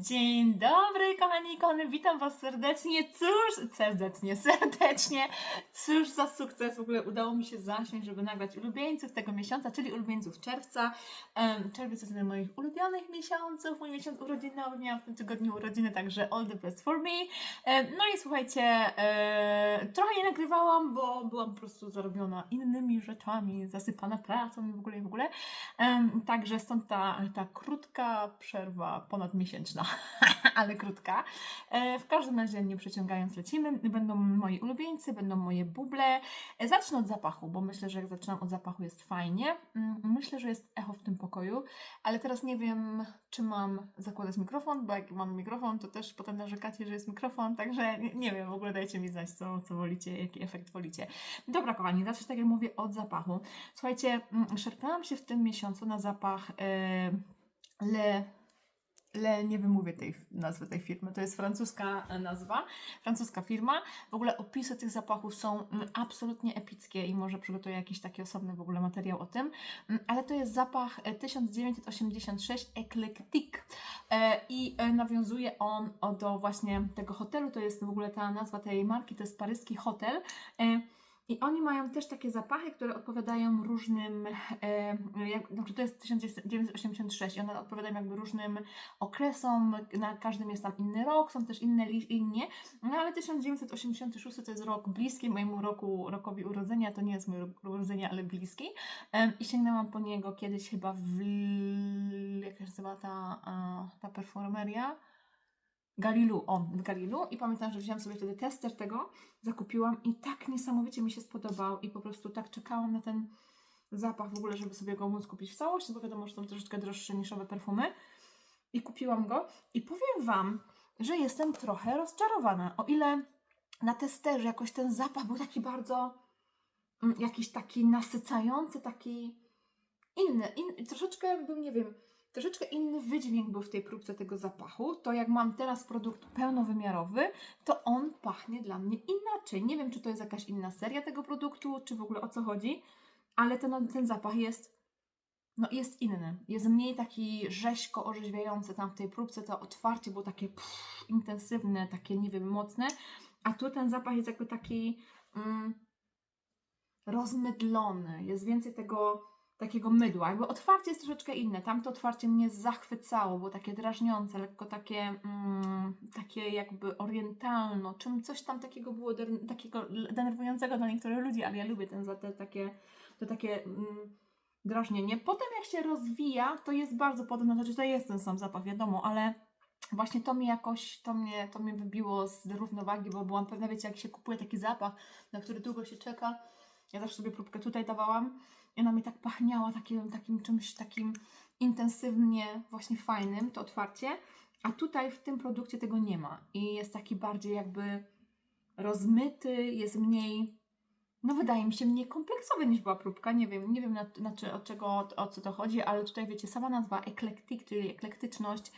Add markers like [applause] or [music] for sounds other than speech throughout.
Dzień dobry, kochani ikony, witam Was serdecznie. Cóż, serdecznie, serdecznie. Cóż za sukces. W ogóle udało mi się zasiąść, żeby nagrać ulubieńców tego miesiąca, czyli ulubieńców czerwca. Em, Czerwiec jest jeden z moich ulubionych miesiąców, mój miesiąc urodzinowy. Miałam w tym tygodniu urodziny, także all the best for me. Em, No i słuchajcie, e, trochę nie nagrywałam, bo byłam po prostu zarobiona innymi rzeczami, zasypana pracą i w ogóle, i w ogóle. Em, Także stąd ta, ta krótka przerwa, ponadmiesięczna, [laughs] ale krótka. E, W każdym razie, nie przeciągając, lecimy. Będą moi ulubieńcy, będą moje buble. E, Zacznę od zapachu, bo myślę, że jak zaczynam od zapachu jest fajnie. Mm, Myślę, że jest echo w tym pokoju, ale teraz nie wiem, czy mam zakładać mikrofon, bo jak mam mikrofon, to też potem narzekacie, że jest mikrofon, także nie, wiem, w ogóle dajcie mi znać, co, co wolicie, jaki efekt wolicie. Dobra, kochani, zacznę tak jak mówię od zapachu. Słuchajcie, mm, szarpnęłam się w tym miesiącu na zapach e, Le Le, nie wymówię tej nazwy tej firmy, to jest francuska e, nazwa, francuska firma. W ogóle opisy tych zapachów są mm, absolutnie epickie i może przygotuję jakiś taki osobny w ogóle materiał o tym, Mm, ale to jest zapach e, 1986 Eclectic. E, i e, nawiązuje on do właśnie tego hotelu, to jest w ogóle ta nazwa tej marki, to jest paryski hotel. E, i oni mają też takie zapachy, które odpowiadają różnym, e, jak, to jest 1986 i one odpowiadają jakby różnym okresom, na każdym jest tam inny rok, są też inne li- linie, no ale 1986 to jest rok bliski mojemu roku, rokowi urodzenia, to nie jest mój rok urodzenia, ale bliski Em, i sięgnęłam po niego kiedyś chyba w, jak się nazywa ta, ta perfumeria? Galilu, o, w Galilu. I pamiętam, że wziąłam sobie wtedy tester tego, zakupiłam i tak niesamowicie mi się spodobał i po prostu tak czekałam na ten zapach w ogóle, żeby sobie go móc kupić w całości, bo wiadomo, że są troszeczkę droższe niszowe perfumy. I kupiłam go i powiem Wam, że jestem trochę rozczarowana, o ile na testerze jakoś ten zapach był taki bardzo mm, jakiś taki nasycający, taki inny, in, troszeczkę był, nie wiem, troszeczkę inny wydźwięk był w tej próbce tego zapachu. To jak mam teraz produkt pełnowymiarowy, to on pachnie dla mnie inaczej. Nie wiem, czy to jest jakaś inna seria tego produktu, czy w ogóle o co chodzi, ale ten, ten zapach jest, no jest inny. Jest mniej taki rzeźko orzeźwiający tam w tej próbce. To otwarcie było takie pff, intensywne, takie, nie wiem, mocne, a tu ten zapach jest jakby taki mm, rozmydlony. Jest więcej tego takiego mydła. Jakby otwarcie jest troszeczkę inne. Tamto otwarcie mnie zachwycało, było takie drażniące, lekko takie, mm, takie jakby orientalno, czym coś tam takiego było, der- takiego denerwującego dla niektórych ludzi, ale ja lubię ten, za te takie, to takie mm, drażnienie. Potem jak się rozwija, to jest bardzo podobne, znaczy to jest ten sam zapach, wiadomo, ale właśnie to mnie jakoś, to mnie, to mnie wybiło z równowagi, bo byłam pewna, wiecie, jak się kupuje taki zapach, na który długo się czeka, ja zawsze sobie próbkę tutaj dawałam i ona mi tak pachniała takim, takim czymś takim intensywnie, właśnie fajnym, to otwarcie. A tutaj w tym produkcie tego nie ma. I jest taki bardziej jakby rozmyty, jest mniej, no wydaje mi się, mniej kompleksowy niż była próbka. Nie wiem, nie wiem na, na czy, od czego, o, co to chodzi, ale tutaj wiecie, sama nazwa eclectic, czyli eklektyczność,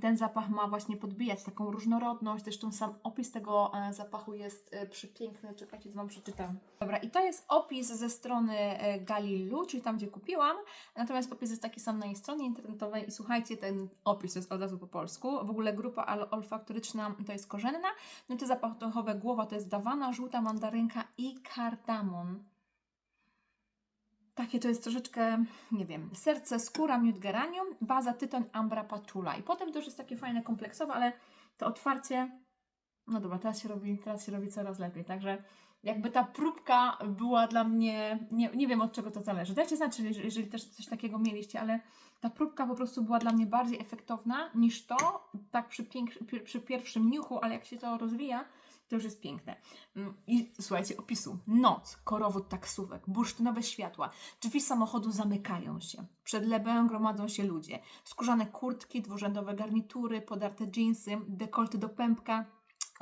ten zapach ma właśnie podbijać taką różnorodność. Zresztą sam opis tego e, zapachu jest e, przepiękny. Czekajcie, Wam przeczytam. Dobra, i to jest opis ze strony e, Galilu, czyli tam, gdzie kupiłam. Natomiast opis jest taki sam na jej stronie internetowej i słuchajcie, ten opis jest od razu po polsku. W ogóle grupa olfaktoryczna to jest korzenna, no i te zapachowe głowa to jest dawana, żółta mandarynka i kardamon. Takie to jest troszeczkę, nie wiem, serce, skóra, miód geranium, baza, tytoń, ambra, patula. I potem to już jest takie fajne, kompleksowe, ale to otwarcie, no dobra, teraz się robi, teraz się robi coraz lepiej. Także jakby ta próbka była dla mnie, nie, nie wiem od czego to zależy. Dajcie znać, jeżeli, jeżeli też coś takiego mieliście, ale ta próbka po prostu była dla mnie bardziej efektowna niż to, tak przy, przy pierwszym niuchu, ale jak się to rozwija, to już jest piękne. Mm, I słuchajcie, opisu. Noc, korowód taksówek, bursztynowe światła, drzwi samochodu zamykają się. Przed lebem gromadzą się ludzie. Skórzane kurtki, dwurzędowe garnitury, podarte dżinsy, dekolty do pępka,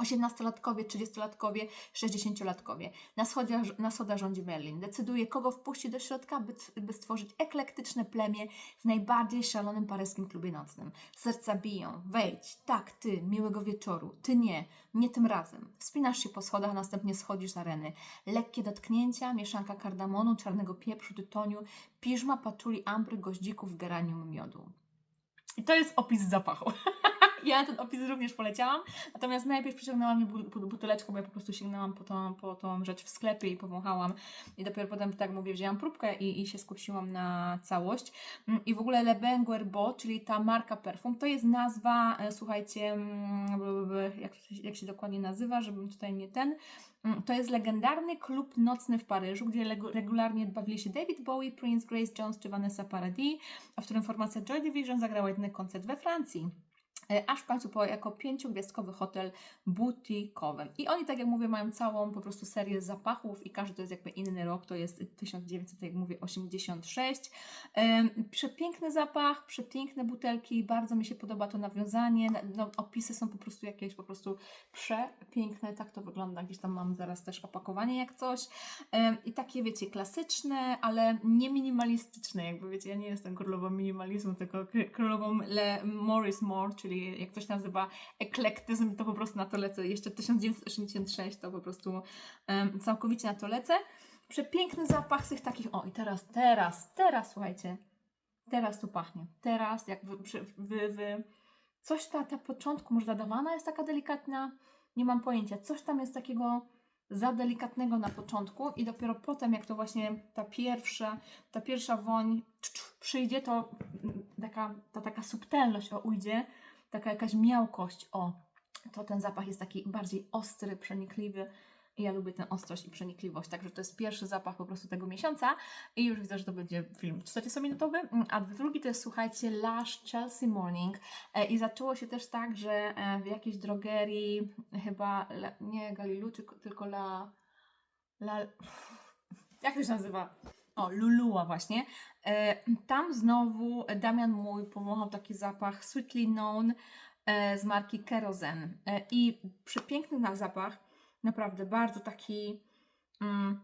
18-latkowie, 30-latkowie, 60-latkowie. Na, schodzie, na rządzi Berlin. Decyduje, kogo wpuści do środka, by, by stworzyć eklektyczne plemię w najbardziej szalonym paryskim klubie nocnym. Serca biją. Wejdź. Tak, ty. Miłego wieczoru. Ty nie. Nie tym razem. Wspinasz się po schodach, następnie schodzisz z areny. Lekkie dotknięcia, mieszanka kardamonu, czarnego pieprzu, tytoniu, piżma, paczuli, ambry, goździków, geranium, miodu. I to jest opis zapachu. [laughs] ja ten opis również poleciałam. Natomiast najpierw przyciągnęła mnie bu- bu- buteleczką, bo ja po prostu sięgnęłam po tą, po tą rzecz w sklepie i powąchałam. I dopiero potem, tak mówię, wzięłam próbkę i, i się skusiłam na całość. Mm, I w ogóle Le Bain Guerbo, czyli ta marka perfum, to jest nazwa, e, słuchajcie, mm, jak, jak się dokładnie nazywa, żebym tutaj nie ten. Mm, To jest legendarny klub nocny w Paryżu, gdzie regularnie bawili się David Bowie, Prince, Grace Jones czy Vanessa Paradis, a w którym formacja Joy Division zagrała jedyny koncert we Francji. E, Aż w końcu po, jako pięciogwiazdkowy hotel butikowy. I oni, tak jak mówię, mają całą po prostu serię zapachów i każdy to jest jakby inny rok, to jest 1900, tak jak mówię, 86. Em, Przepiękny zapach, przepiękne butelki, bardzo mi się podoba to nawiązanie, na- no, opisy są po prostu jakieś po prostu przepiękne, tak to wygląda, gdzieś tam mam zaraz też opakowanie jak coś i takie wiecie, klasyczne, ale nie minimalistyczne, jakby wiecie, ja nie jestem królową minimalizmu, tylko królową Le Morris More, czyli jak ktoś nazywa eklektyzm, to po prostu na to lecę, jeszcze 1986 to po prostu em, całkowicie na to lecę. Przepiękny zapach tych takich, o i teraz, teraz, teraz słuchajcie, teraz tu pachnie, teraz jak wy, wy, wy coś ta, ta początku może dodawana jest taka delikatna, nie mam pojęcia, coś tam jest takiego za delikatnego na początku i dopiero potem jak to właśnie ta pierwsza, ta pierwsza woń przyjdzie, to mm, taka, ta taka subtelność o ujdzie, taka jakaś miałkość o, to ten zapach jest taki bardziej ostry, przenikliwy i ja lubię tę ostrość i przenikliwość, także to jest pierwszy zapach po prostu tego miesiąca i już widzę, że to będzie film 40-minutowy, Mm, a drugi to jest, słuchajcie, Lush Chelsea Morning E, i zaczęło się też tak, że e, w jakiejś drogerii chyba, nie Galilu, tylko La, La... [laughs] Jak to się nazywa? O, Lulua właśnie. E, Tam znowu Damian mój powąchał taki zapach Sweetly Known e, z marki Kerozen. E, I przepiękny na zapach, naprawdę bardzo taki mm,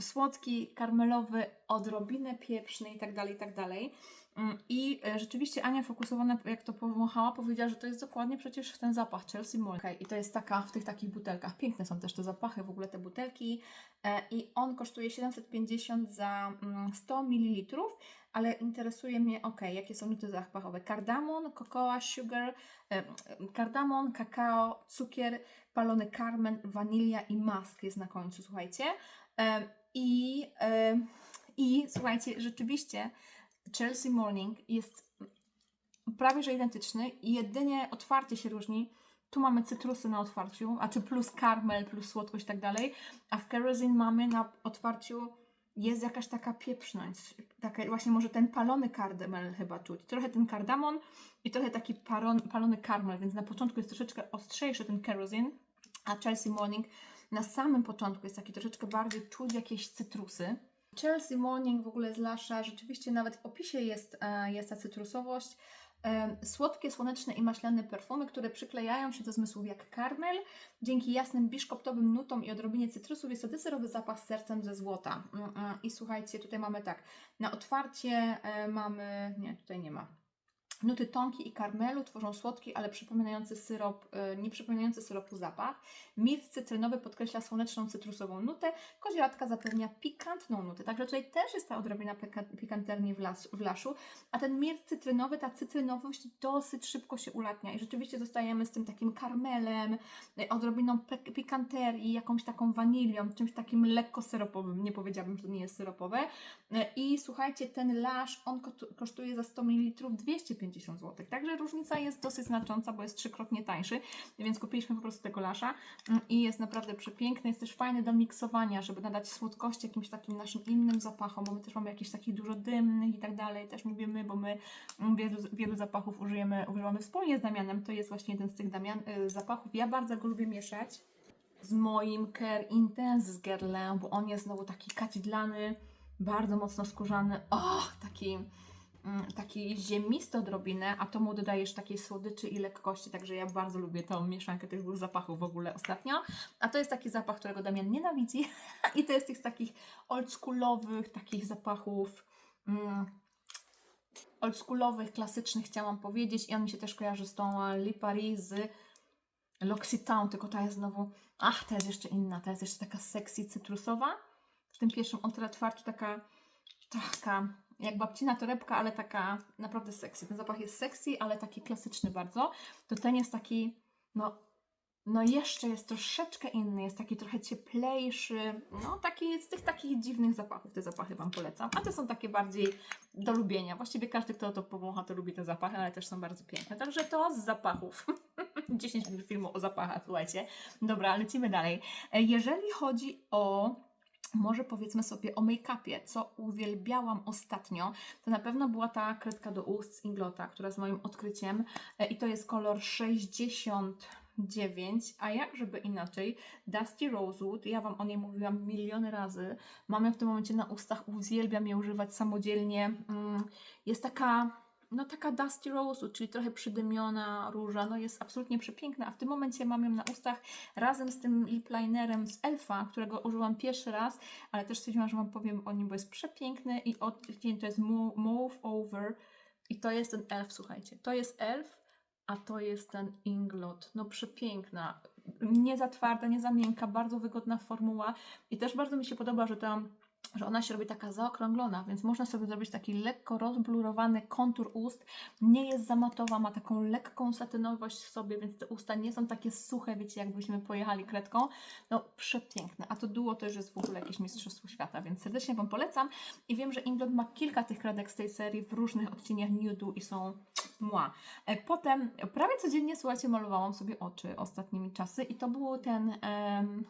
słodki, karmelowy, odrobinę pieprzny i tak dalej, i tak dalej. Mm, I e, rzeczywiście Ania fokusowana, jak to powąchała, powiedziała, że to jest dokładnie przecież ten zapach Chelsea Morning. Okay, I to jest taka w tych takich butelkach. Piękne są też te zapachy, w ogóle te butelki. E, I on kosztuje 750 za mm, 100 ml, ale interesuje mnie, ok, jakie są nuty zapachowe. Kardamon, kokoa, sugar, e, kardamon, kakao, cukier, palony karmen, wanilia i mask jest na końcu, słuchajcie. I, I słuchajcie, rzeczywiście Chelsea Morning jest prawie że identyczny i jedynie otwarcie się różni. Tu mamy cytrusy na otwarciu, a czy plus karmel, plus słodkość i tak dalej, a w kerosene mamy na otwarciu jest jakaś taka pieprzność, taka właśnie może ten palony kardamel chyba czuć, trochę ten kardamon i trochę taki paron, palony karmel, więc na początku jest troszeczkę ostrzejszy ten kerosene, a Chelsea Morning na samym początku jest taki troszeczkę bardziej czuć jakieś cytrusy. Chelsea Morning w ogóle z Lasza, rzeczywiście nawet w opisie jest, e, jest ta cytrusowość. Słodkie, słoneczne i maślane perfumy, które przyklejają się do zmysłów jak karmel. Dzięki jasnym biszkoptowym nutom i odrobinie cytrusów jest to deserowy zapach z sercem ze złota. Mm, mm. I słuchajcie, tutaj mamy tak, na otwarcie e, mamy, nie, tutaj nie ma. Nuty tonki i karmelu tworzą słodki, ale przypominający syrop, e, nie przypominający syropu zapach. Mirt cytrynowy podkreśla słoneczną cytrusową nutę, kozielatka zapewnia pikantną nutę. Także tutaj też jest ta odrobina pika- pikanterni w, las, w laszu, a ten mirt cytrynowy, ta cytrynowość dosyć szybko się ulatnia i rzeczywiście zostajemy z tym takim karmelem, y, odrobiną pikanterii, jakąś taką wanilią, czymś takim lekko syropowym. Nie powiedziałabym, że to nie jest syropowe. Y, I słuchajcie, ten lasz, on ko- kosztuje za 100 ml 250 zł. Także różnica jest dosyć znacząca, bo jest trzykrotnie tańszy, więc kupiliśmy po prostu tego lasza Mm, i jest naprawdę przepiękny. Jest też fajny do miksowania, żeby nadać słodkości jakimś takim naszym innym zapachom, bo my też mamy jakieś takich dużo dymnych i tak dalej. Też mówię my, bo my mm, wielu, wielu zapachów użyjemy, używamy wspólnie z Damianem. To jest właśnie jeden z tych Damian, y, zapachów. Ja bardzo go lubię mieszać z moim Care Intense z Guerlain, bo on jest znowu taki kadzidlany, bardzo mocno skórzany. O, taki taki ziemisty odrobinę, a to mu dodajesz takiej słodyczy i lekkości, także ja bardzo lubię tą mieszankę tych dwóch zapachów w ogóle ostatnio. A to jest taki zapach, którego Damian nienawidzi [laughs] i to jest tych takich oldschoolowych, takich zapachów mm, oldschoolowych, klasycznych chciałam powiedzieć i on mi się też kojarzy z tą e, Lipari z L'Occitane, tylko ta jest znowu, ach, ta jest jeszcze inna, ta jest jeszcze taka sexy cytrusowa. W tym pierwszym otwarciu taka, taka jak babcina torebka, ale taka naprawdę sexy. Ten zapach jest sexy, ale taki klasyczny bardzo. To ten jest taki, no, no jeszcze jest troszeczkę inny, jest taki trochę cieplejszy, no taki z tych takich dziwnych zapachów, te zapachy Wam polecam, a te są takie bardziej do lubienia. Właściwie każdy, kto to powącha, to lubi te zapachy, ale też są bardzo piękne. Także to z zapachów. [laughs] 10 minut filmu o zapachach, słuchajcie. Dobra, lecimy dalej. E, Jeżeli chodzi o może powiedzmy sobie o make-upie, co uwielbiałam ostatnio, to na pewno była ta kredka do ust z Inglota, która jest moim odkryciem e, i to jest kolor 69, a jak żeby inaczej, Dusty Rosewood, ja Wam o niej mówiłam miliony razy, mam ją w tym momencie na ustach, uwielbiam je używać samodzielnie, Mm, jest taka no taka Dusty Rose, czyli trochę przydymiona róża, no jest absolutnie przepiękna, a w tym momencie mam ją na ustach razem z tym lip linerem z Elfa, którego użyłam pierwszy raz, ale też stwierdziłam, że Wam powiem o nim, bo jest przepiękny i odcień to jest Mo- Move Over i to jest ten Elf, słuchajcie, to jest Elf, a to jest ten Inglot, no przepiękna, nie za twarda, nie za miękka, bardzo wygodna formuła i też bardzo mi się podoba, że tam że ona się robi taka zaokrąglona, więc można sobie zrobić taki lekko rozblurowany kontur ust. Nie jest za matowa, ma taką lekką satynowość w sobie, więc te usta nie są takie suche, wiecie, jakbyśmy pojechali kredką. No przepiękne. A to duo już jest w ogóle jakieś mistrzostwo świata, więc serdecznie Wam polecam. I wiem, że Inglot ma kilka tych kredek z tej serii w różnych odcieniach nudu i są mła. E, Potem prawie codziennie, słuchajcie, malowałam sobie oczy ostatnimi czasy i to był ten, mm,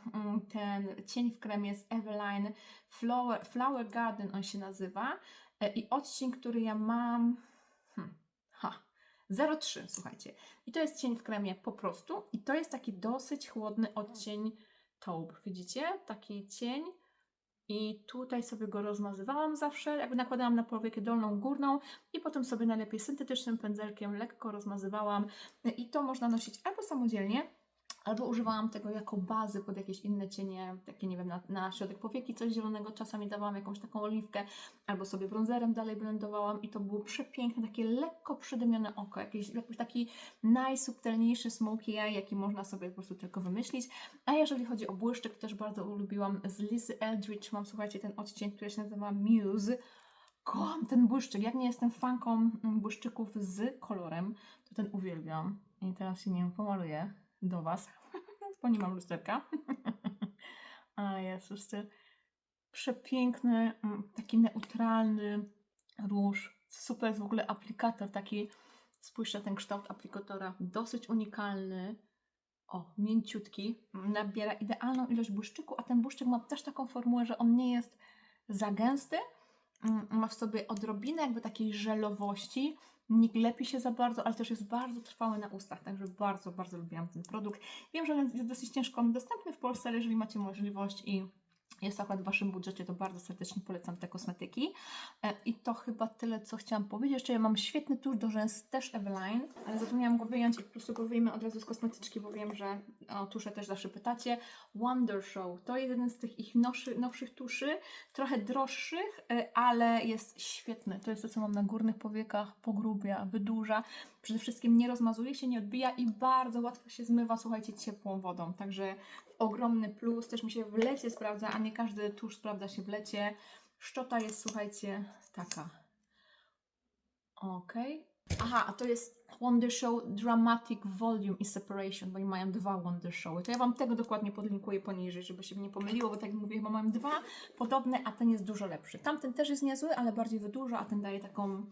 ten cień w kremie z Eveline Flower, Flower Garden on się nazywa e, i odcień, który ja mam hmm, ha, 03, słuchajcie. I to jest cień w kremie po prostu i to jest taki dosyć chłodny odcień taupe, widzicie? Taki cień i tutaj sobie go rozmazywałam zawsze, jakby nakładałam na powiekę dolną, górną i potem sobie najlepiej syntetycznym pędzelkiem lekko rozmazywałam. I to można nosić albo samodzielnie, Albo używałam tego jako bazy pod jakieś inne cienie, takie nie wiem, na, na środek powieki coś zielonego, czasami dawałam jakąś taką oliwkę, albo sobie bronzerem dalej blendowałam i to było przepiękne, takie lekko przydymione oko, jakiś, jakiś taki najsubtelniejszy smoky eye, jaki można sobie po prostu tylko wymyślić. A jeżeli chodzi o błyszczyk, też bardzo ulubiłam z Lizy Eldridge, mam słuchajcie ten odcień, który się nazywa Muse. Kocham ten błyszczyk, jak nie jestem fanką mm, błyszczyków z kolorem, to ten uwielbiam. I teraz się nim pomaluję do Was, [laughs] bo nie mam lusterka. [laughs] A jest jeszcze przepiękny, mm, taki neutralny róż. Super jest w ogóle aplikator, taki, spójrzcie ten kształt aplikatora, dosyć unikalny. O, mięciutki, nabiera idealną ilość błyszczyku, a ten błyszczyk ma też taką formułę, że on nie jest za gęsty, mm, ma w sobie odrobinę jakby takiej żelowości, nie lepi się za bardzo, ale też jest bardzo trwały na ustach, także bardzo, bardzo lubiłam ten produkt. Wiem, że jest dosyć ciężko dostępny w Polsce, ale jeżeli macie możliwość i jest akurat w Waszym budżecie, to bardzo serdecznie polecam te kosmetyki. E, I to chyba tyle, co chciałam powiedzieć. Jeszcze ja mam świetny tusz do rzęs, też Eveline, ale zapomniałam go wyjąć i po prostu go wyjmę od razu z kosmetyczki, bo wiem, że o tusze też zawsze pytacie. Wonder Show to jeden z tych ich nowszy, nowszych tuszy, trochę droższych, e, ale jest świetny. To jest to, co mam na górnych powiekach, pogrubia, wydłuża. Przede wszystkim nie rozmazuje się, nie odbija i bardzo łatwo się zmywa, słuchajcie, ciepłą wodą. Także ogromny plus. Też mi się w lecie sprawdza, a nie każdy tusz sprawdza się w lecie. Szczota jest, słuchajcie, taka. Ok. Aha, a to jest Wonder Show Dramatic Volume i Separation, bo oni mają dwa Wonder Showy. To ja Wam tego dokładnie podlinkuję poniżej, żeby się nie pomyliło, bo tak jak mówię, chyba mają dwa podobne, a ten jest dużo lepszy. Tamten też jest niezły, ale bardziej wydłuża, a ten daje taką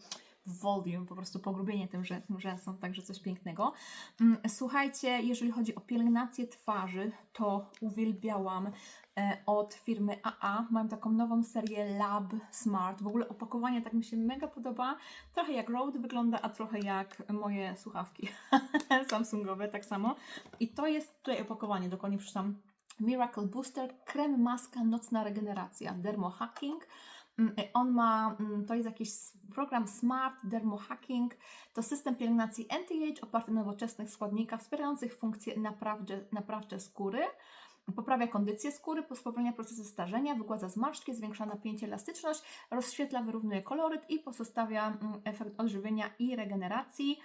volume, po prostu pogrubienie tym, że, tym rzęsom, także coś pięknego. Mm, Słuchajcie, jeżeli chodzi o pielęgnację twarzy, to uwielbiałam e, od firmy AA. Mam taką nową serię Lab Smart. W ogóle opakowanie tak mi się mega podoba. Trochę jak Rode wygląda, a trochę jak moje słuchawki [laughs] Samsungowe, tak samo. I to jest tutaj opakowanie, dokładnie przeczytam. Miracle Booster, krem maska nocna regeneracja, dermohacking. Mm, On ma, mm, to jest jakiś program Smart Dermohacking. To system pielęgnacji anti-age oparty na nowoczesnych składnikach wspierających funkcje naprawcze, naprawcze skóry. Poprawia kondycję skóry, spowalnia procesy starzenia, wygładza zmarszczki, zwiększa napięcie, elastyczność, rozświetla, wyrównuje koloryt i pozostawia mm, efekt odżywienia i regeneracji.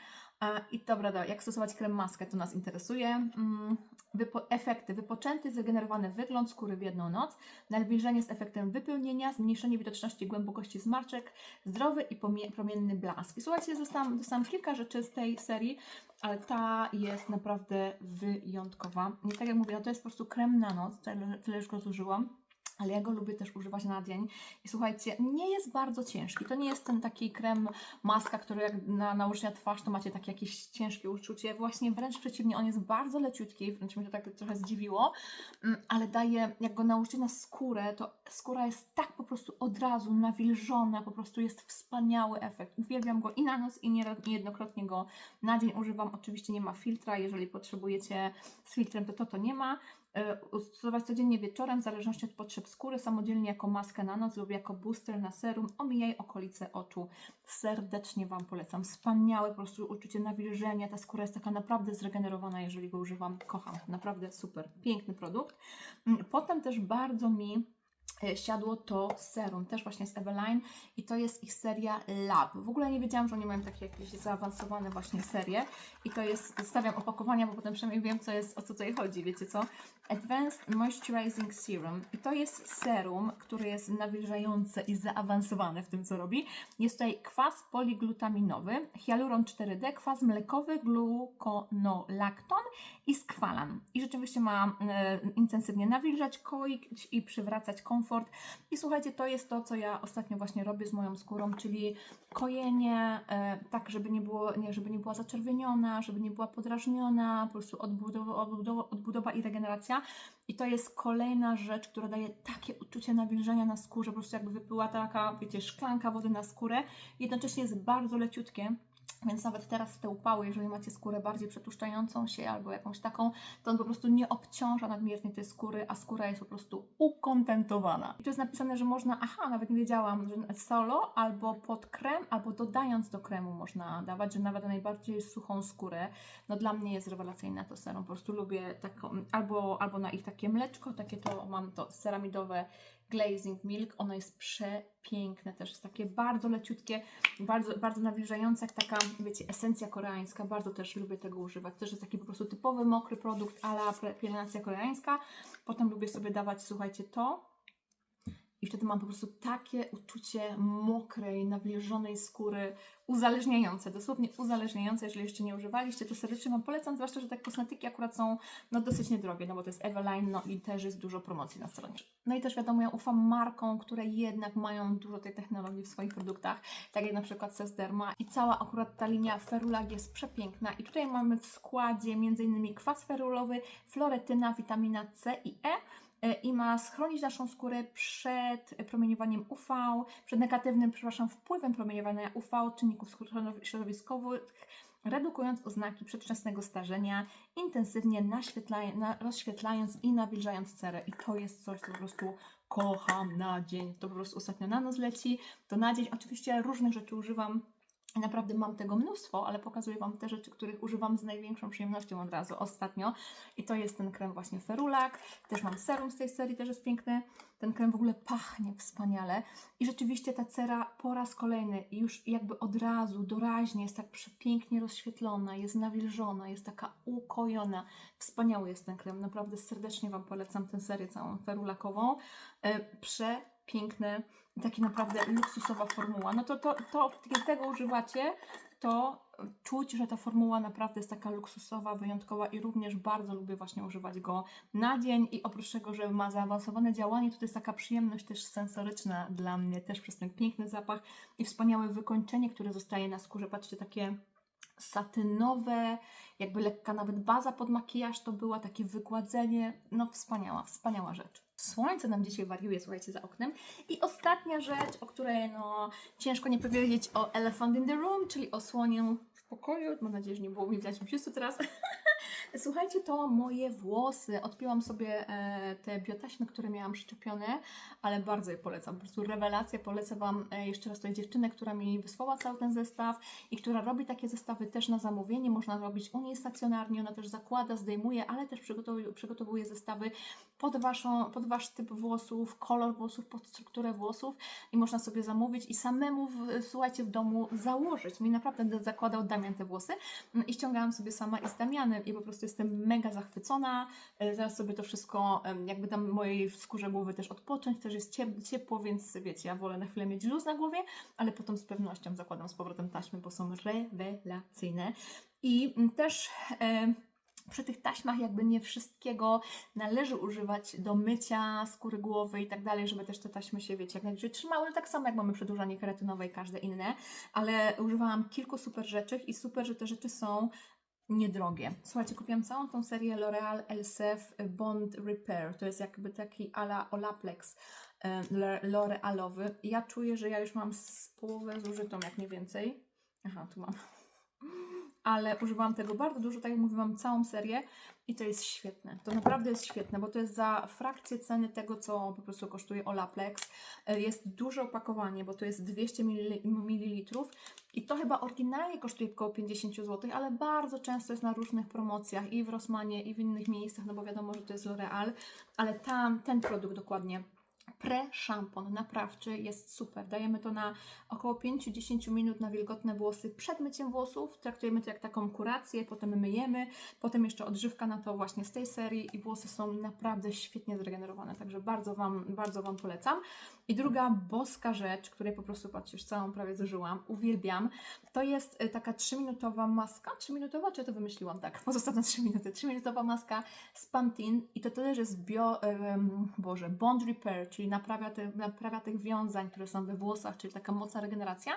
E, I dobra, dobra, jak stosować krem maskę, to nas interesuje. Mm, Wypo efekty. Wypoczęty, zregenerowany wygląd skóry w jedną noc, nawilżenie z efektem wypełnienia, zmniejszenie widoczności głębokości zmarszczek, zdrowy i promienny blask. I słuchajcie, dostałam, dostałam kilka rzeczy z tej serii, ale ta jest naprawdę wyjątkowa. I tak jak mówię, no to jest po prostu krem na noc, tyle, tyle już go zużyłam. Ale ja go lubię też używać na dzień. I słuchajcie, nie jest bardzo ciężki. To nie jest ten taki krem maska, który jak na, nałożenia twarz, to macie takie jakieś ciężkie uczucie. Właśnie wręcz przeciwnie, on jest bardzo leciutki, wręcz mnie to tak trochę zdziwiło, Mm, ale daje, jak go nałożycie na skórę, to skóra jest tak po prostu od razu nawilżona, po prostu jest wspaniały efekt. Uwielbiam go i na noc, i nie- niejednokrotnie go na dzień używam. Oczywiście nie ma filtra, jeżeli potrzebujecie z filtrem, to to, to nie ma. Y, Stosować codziennie wieczorem, w zależności od potrzeb skóry, samodzielnie jako maskę na noc lub jako booster na serum. Omijaj okolice oczu. Serdecznie Wam polecam. Wspaniałe po prostu uczucie nawilżenia. Ta skóra jest taka naprawdę zregenerowana, jeżeli go używam. Kocham. Naprawdę super. Piękny produkt. Mm, Potem też bardzo mi e, siadło to serum, też właśnie z Eveline i to jest ich seria Lab. W ogóle nie wiedziałam, że oni mają takie jakieś zaawansowane właśnie serie i to jest, stawiam opakowania, bo potem przynajmniej wiem, co jest, o co tutaj chodzi, wiecie co? Advanced Moisturizing Serum i to jest serum, który jest nawilżający i zaawansowany w tym, co robi. Jest tutaj kwas poliglutaminowy, hialuron 4D, kwas mlekowy, gluconolakton i skwalan. I rzeczywiście ma e, intensywnie nawilżać, koić i przywracać komfort. I słuchajcie, to jest to, co ja ostatnio właśnie robię z moją skórą, czyli kojenie, e, tak, żeby nie, było, nie, żeby nie była zaczerwieniona, żeby nie była podrażniona, po prostu odbudowa, odbudowa, odbudowa i regeneracja. I to jest kolejna rzecz, która daje takie uczucie nawilżenia na skórze, po prostu jakby wypłyła taka, wiecie, szklanka wody na skórę. Jednocześnie jest bardzo leciutkie. Więc nawet teraz w te upały, jeżeli macie skórę bardziej przetuszczającą się albo jakąś taką, to on po prostu nie obciąża nadmiernie tej skóry, a skóra jest po prostu ukontentowana. I tu jest napisane, że można, aha, nawet nie wiedziałam, że solo albo pod krem, albo dodając do kremu można dawać, że nawet na najbardziej suchą skórę. No dla mnie jest rewelacyjne to serum, po prostu lubię taką, albo, albo na ich takie mleczko, takie to mam to ceramidowe glazing milk, ono jest przepiękne też, jest takie bardzo leciutkie, bardzo, bardzo nawilżające, jak taka, wiecie, esencja koreańska, bardzo też lubię tego używać, też jest taki po prostu typowy mokry produkt, ala pielęgnacja koreańska, potem lubię sobie dawać, słuchajcie, to i wtedy mam po prostu takie uczucie mokrej, nawilżonej skóry, uzależniające, dosłownie uzależniające. Jeżeli jeszcze nie używaliście, to serdecznie Wam polecam, zwłaszcza, że te kosmetyki akurat są no, dosyć niedrogie, no bo to jest Eveline, no i też jest dużo promocji na stronie. No i też wiadomo, ja ufam markom, które jednak mają dużo tej technologii w swoich produktach, tak jak na przykład Sesderma i cała akurat ta linia Ferulag jest przepiękna i tutaj mamy w składzie m.in. kwas ferulowy, floretyna, witamina C i E, i ma schronić naszą skórę przed promieniowaniem UV, przed negatywnym, przepraszam, wpływem promieniowania UV, czynników środowiskowych, redukując oznaki przedwczesnego starzenia, intensywnie naświetlaj, na, rozświetlając i nawilżając cerę. I to jest coś, co po prostu kocham na dzień. To po prostu ostatnio na noc leci, to na dzień. Oczywiście różnych rzeczy używam. Naprawdę mam tego mnóstwo, ale pokazuję Wam te rzeczy, których używam z największą przyjemnością od razu ostatnio. I to jest ten krem właśnie Ferulak. Też mam serum z tej serii, też jest piękny. Ten krem w ogóle pachnie wspaniale. I rzeczywiście ta cera po raz kolejny już jakby od razu, doraźnie jest tak przepięknie rozświetlona, jest nawilżona, jest taka ukojona. Wspaniały jest ten krem. Naprawdę serdecznie Wam polecam tę serię całą ferulakową. E, przepiękny, taki naprawdę luksusowa formuła. No to, to, to kiedy tego używacie, to czuć, że ta formuła naprawdę jest taka luksusowa, wyjątkowa i również bardzo lubię właśnie używać go na dzień i oprócz tego, że ma zaawansowane działanie, to, jest taka przyjemność też sensoryczna dla mnie, też przez ten piękny zapach i wspaniałe wykończenie, które zostaje na skórze. Patrzcie, takie satynowe, jakby lekka nawet baza pod makijaż to była, takie wygładzenie, no wspaniała, wspaniała rzecz. Słońce nam dzisiaj wariuje, słuchajcie, za oknem. I ostatnia rzecz, o której no ciężko nie powiedzieć o Elephant in the Room, czyli o słoniu w pokoju. Mam nadzieję, że nie było mi widać w teraz. [laughs] Słuchajcie, to moje włosy. Odpiłam sobie e, te biotaśmy, które miałam przyczepione, ale bardzo je polecam. Po prostu rewelacja. Polecę Wam e, jeszcze raz tej dziewczynę, która mi wysłała cały ten zestaw i która robi takie zestawy też na zamówienie. Można robić u niej stacjonarnie. Ona też zakłada, zdejmuje, ale też przygotowuje, przygotowuje zestawy pod, waszą, pod Wasz typ włosów, kolor włosów, pod strukturę włosów i można sobie zamówić i samemu, w, słuchajcie, w domu założyć. Mi naprawdę zakładał Damian te włosy i ściągałam sobie sama i z Damianem i po prostu jestem mega zachwycona. E, Zaraz sobie to wszystko, jakby tam mojej skórze głowy też odpocząć, też jest ciep- ciepło, więc wiecie, ja wolę na chwilę mieć luz na głowie, ale potem z pewnością zakładam z powrotem taśmy, bo są rewelacyjne. I mm, też... przy tych taśmach jakby nie wszystkiego należy używać do mycia skóry głowy i tak dalej, żeby też te taśmy się, wiecie, jak najdłużej trzymały, tak samo jak mamy przedłużanie keratynowe i każde inne, ale używałam kilku super rzeczy i super, że te rzeczy są niedrogie. Słuchajcie, kupiłam całą tą serię L'Oreal Elsef Bond Repair. To jest jakby taki ala Olaplex Le- L'Orealowy. Ja czuję, że ja już mam z połowę zużytą, jak nie więcej. Aha, tu mam. Ale używałam tego bardzo dużo, tak jak mówiłam, całą serię i to jest świetne. To naprawdę jest świetne, bo to jest za frakcję ceny tego, co po prostu kosztuje Olaplex. E, Jest duże opakowanie, bo to jest 200 ml i to chyba oryginalnie kosztuje około 50 zł, ale bardzo często jest na różnych promocjach i w Rossmanie, i w innych miejscach, no bo wiadomo, że to jest L'Oreal, ale tam ten produkt dokładnie pre-szampon naprawczy jest super. Dajemy to na około 5-10 minut na wilgotne włosy przed myciem włosów. Traktujemy to jak taką kurację, potem myjemy, potem jeszcze odżywka na to właśnie z tej serii i włosy są naprawdę świetnie zregenerowane, także bardzo Wam, bardzo Wam polecam. I druga boska rzecz, której po prostu, już całą prawie zużyłam, uwielbiam, to jest y, taka 3-minutowa maska. 3-minutowa, czy ja to wymyśliłam? Tak, pozostaną 3 minuty. 3-minutowa maska z Pantene i to też jest bio, em, Boże, Bond Repair, czyli naprawia, te, naprawia tych wiązań, które są we włosach, czyli taka mocna regeneracja.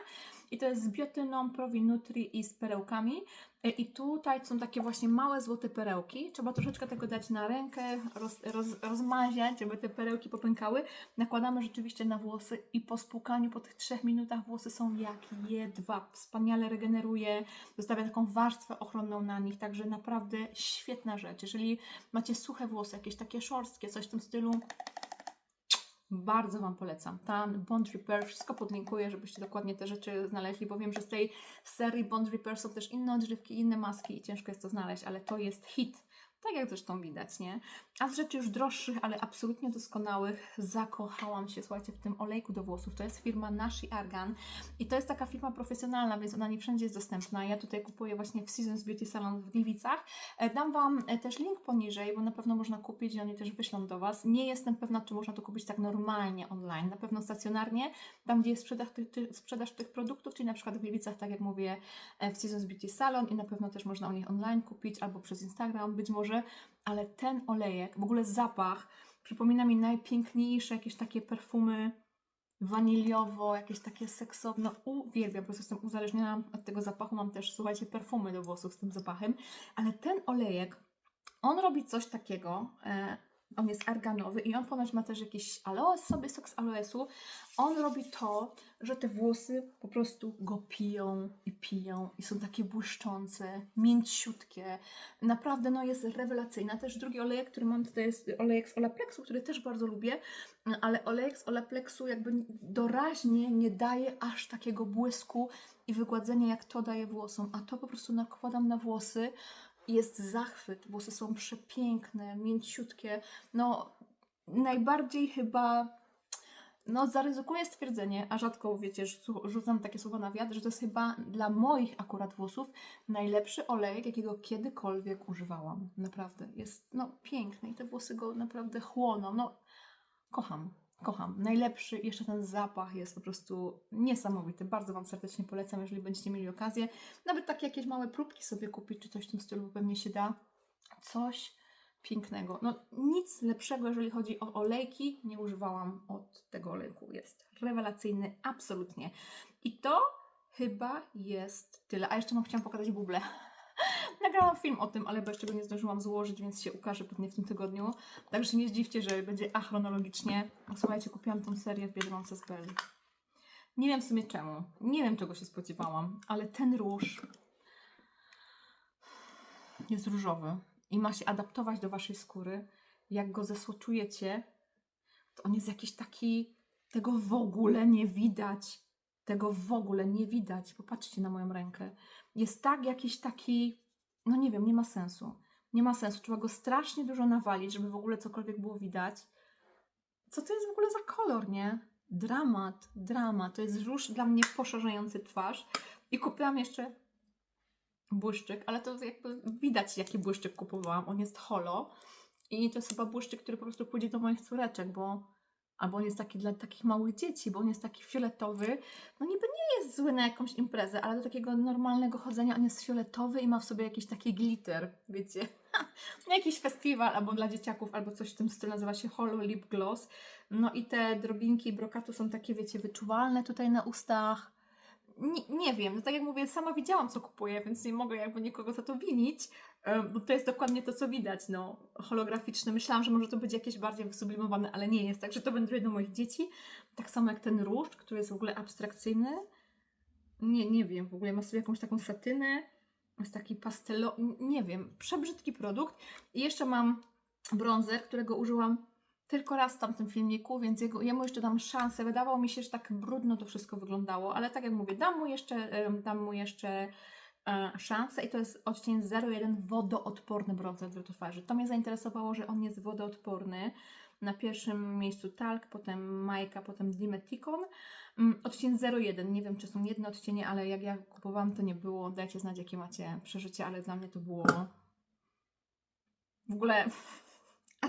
I to jest z biotyną, Provi Nutri i z perełkami. Y, I tutaj są takie właśnie małe złote perełki. Trzeba troszeczkę tego dać na rękę, roz, roz, rozmaziać, żeby te perełki popękały. Nakładamy rzeczywiście na włosy i po spłukaniu, po tych trzech minutach włosy są jak jedwab. Wspaniale regeneruje, zostawia taką warstwę ochronną na nich, także naprawdę świetna rzecz. Jeżeli macie suche włosy, jakieś takie szorstkie, coś w tym stylu, bardzo Wam polecam. Tam Bond Repair, wszystko podlinkuję, żebyście dokładnie te rzeczy znaleźli, bo wiem, że z tej serii Bond Repair są też inne odżywki, inne maski i ciężko jest to znaleźć, ale to jest hit. Tak jak zresztą widać, nie? A z rzeczy już droższych, ale absolutnie doskonałych, zakochałam się, słuchajcie, w tym olejku do włosów. To jest firma Nashi Argan i to jest taka firma profesjonalna, więc ona nie wszędzie jest dostępna. Ja tutaj kupuję właśnie w Seasons Beauty Salon w Gliwicach. E, Dam Wam e, też link poniżej, bo na pewno można kupić i oni też wyślą do Was. Nie jestem pewna, czy można to kupić tak normalnie online, na pewno stacjonarnie, tam gdzie jest sprzedaż, tych- ty, sprzedaż tych produktów, czyli na przykład w Gliwicach, tak jak mówię, e, w Seasons Beauty Salon i na pewno też można u nich online kupić albo przez Instagram, być może, ale ten olejek, w ogóle zapach, przypomina mi najpiękniejsze jakieś takie perfumy waniliowo, jakieś takie seksowne. No, uwielbiam, po prostu jestem uzależniona od tego zapachu. Mam też, słuchajcie, perfumy do włosów z tym zapachem, ale ten olejek, on robi coś takiego. On jest arganowy i on ponoć ma też jakiś aloes sobie, sok z aloesu. On robi to, że te włosy po prostu go piją i piją i są takie błyszczące, mięciutkie. Naprawdę no jest rewelacyjna. Też drugi olejek, który mam tutaj jest olejek z Olaplexu, który też bardzo lubię, ale olejek z Olaplexu jakby doraźnie nie daje aż takiego błysku i wygładzenia jak to daje włosom, a to po prostu nakładam na włosy jest zachwyt. Włosy są przepiękne, mięciutkie. No najbardziej chyba no, zaryzykuję stwierdzenie, a rzadko, wiecie, rzu- rzucam takie słowa na wiatr, że to jest chyba dla moich akurat włosów najlepszy olejek, jakiego kiedykolwiek używałam. Naprawdę. Jest, no, piękny i te włosy go naprawdę chłoną. No, kocham. Kocham. Najlepszy, jeszcze ten zapach jest po prostu niesamowity. Bardzo Wam serdecznie polecam, jeżeli będziecie mieli okazję. Nawet takie jakieś małe próbki sobie kupić, czy coś w tym stylu, bo pewnie się da. Coś pięknego. No nic lepszego, jeżeli chodzi o olejki, nie używałam od tego olejku. Jest rewelacyjny, absolutnie. I to chyba jest tyle. A jeszcze Wam chciałam pokazać buble. Nagrałam film o tym, ale jeszcze go nie zdążyłam złożyć, więc się ukaże pewnie w tym tygodniu. Także nie zdziwcie, że będzie achronologicznie. Słuchajcie, kupiłam tą serię w Biedronce z Belli. Nie wiem w sumie czemu. Nie wiem czego się spodziewałam, ale ten róż jest różowy i ma się adaptować do waszej skóry, jak go zesłoczujecie, to on jest jakiś taki, tego w ogóle nie widać. Tego w ogóle nie widać. Popatrzcie na moją rękę. Jest tak jakiś taki, no nie wiem, nie ma sensu. Nie ma sensu. Trzeba go strasznie dużo nawalić, żeby w ogóle cokolwiek było widać. Co to jest w ogóle za kolor, nie? Dramat, dramat. To jest róż dla mnie poszerzający twarz. I kupiłam jeszcze błyszczyk, ale to jakby widać, jaki błyszczyk kupowałam. On jest holo i to jest chyba błyszczyk, który po prostu pójdzie do moich córeczek, bo albo on jest taki dla takich małych dzieci, bo on jest taki fioletowy. No niby nie jest zły na jakąś imprezę, ale do takiego normalnego chodzenia on jest fioletowy i ma w sobie jakiś taki glitter, wiecie. [laughs] Jakiś festiwal albo dla dzieciaków, albo coś w tym stylu nazywa się Holo Lip Gloss. No i te drobinki brokatu są takie, wiecie, wyczuwalne tutaj na ustach nie, nie wiem, no tak jak mówię, sama widziałam, co kupuję, więc nie mogę jakby nikogo za to winić, bo to jest dokładnie to, co widać, no, holograficzne. Myślałam, że może to być jakieś bardziej wysublimowane, ale nie jest, także to będzie do moich dzieci. Tak samo jak ten róż, który jest w ogóle abstrakcyjny. Nie, nie wiem, w ogóle ma sobie jakąś taką satynę, jest taki pastelo, nie wiem, przebrzydki produkt. I jeszcze mam bronzer, którego użyłam tylko raz w tamtym filmiku, więc jego, jemu jeszcze dam szansę. Wydawało mi się, że tak brudno to wszystko wyglądało, ale tak jak mówię, dam mu jeszcze, dam mu jeszcze e, szansę i to jest odcień 01 wodoodporny bronzer do twarzy. To mnie zainteresowało, że on jest wodoodporny. Na pierwszym miejscu talk, potem Majka, potem Dimeticon. Mm, Odcień 01, nie wiem czy są jedne odcienie, ale jak ja kupowałam to nie było. Dajcie znać jakie macie przeżycie, ale dla mnie to było w ogóle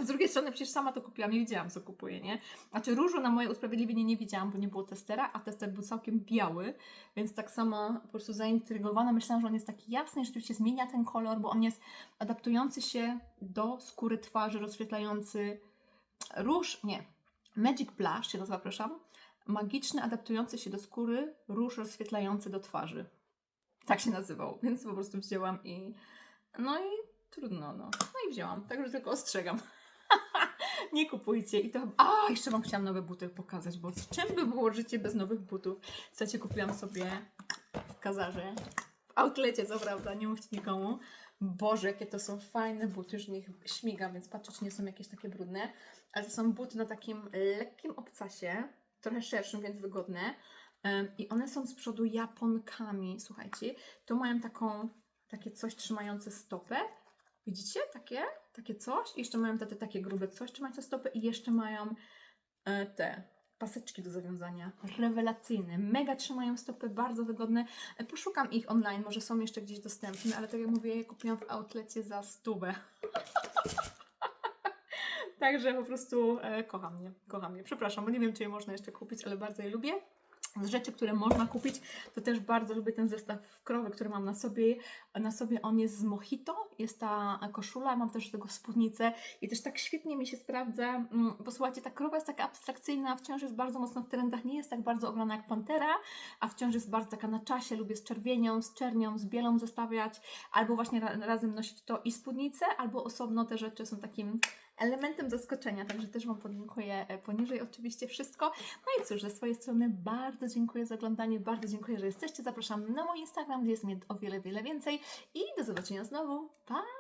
z drugiej strony przecież sama to kupiłam, nie wiedziałam co kupuję, nie? Znaczy różu na moje usprawiedliwienie nie widziałam, bo nie było testera, a tester był całkiem biały, więc tak sama po prostu zaintrygowana. Myślałam, że on jest taki jasny rzeczywiście zmienia ten kolor, bo on jest adaptujący się do skóry twarzy, rozświetlający róż, nie, Magic Blush się nazywa, przepraszam, magiczny, adaptujący się do skóry róż rozświetlający do twarzy. Tak się nazywał, więc po prostu wzięłam i no i trudno, no. No i wzięłam, także tylko ostrzegam. [laughs] nie kupujcie. I to. A, jeszcze Wam chciałam nowe buty pokazać, bo z czym by było życie bez nowych butów? Słuchajcie, kupiłam sobie w Kazarze, w outlecie, co prawda, nie mówcie nikomu. Boże, jakie to są fajne buty, już nich śmiga, więc patrzę, czy nie są jakieś takie brudne. Ale to są buty na takim lekkim obcasie, trochę szerszym, więc wygodne. I one są z przodu japonkami, słuchajcie. To mają taką, takie coś trzymające stopę. Widzicie? Takie, takie coś. I jeszcze mają te, te takie grube coś trzymające stopy i jeszcze mają e, te paseczki do zawiązania. Rewelacyjne. Mega trzymają stopy, bardzo wygodne. E, Poszukam ich online, może są jeszcze gdzieś dostępne, ale tak jak mówię, je kupiłam w outlecie za stówę. [laughs] Także po prostu e, kocham je, kocham je. Przepraszam, bo nie wiem, czy je można jeszcze kupić, ale bardzo je lubię. Z rzeczy, które można kupić, to też bardzo lubię ten zestaw krowy, który mam na sobie. Na sobie on jest z Mojito, jest ta koszula, mam też do tego spódnicę i też tak świetnie mi się sprawdza, mm, bo słuchajcie, ta krowa jest taka abstrakcyjna, wciąż jest bardzo mocno w trendach, nie jest tak bardzo ograna jak Pantera, a wciąż jest bardzo taka na czasie, lubię z czerwienią, z czernią, z bielą zestawiać, albo właśnie ra razem nosić to i spódnicę, albo osobno te rzeczy są takim elementem zaskoczenia, także też Wam podlinkuję e, poniżej oczywiście wszystko. No i cóż, ze swojej strony bardzo dziękuję za oglądanie, bardzo dziękuję, że jesteście. Zapraszam na mój Instagram, gdzie jest mnie o wiele, wiele więcej i do zobaczenia znowu. Pa!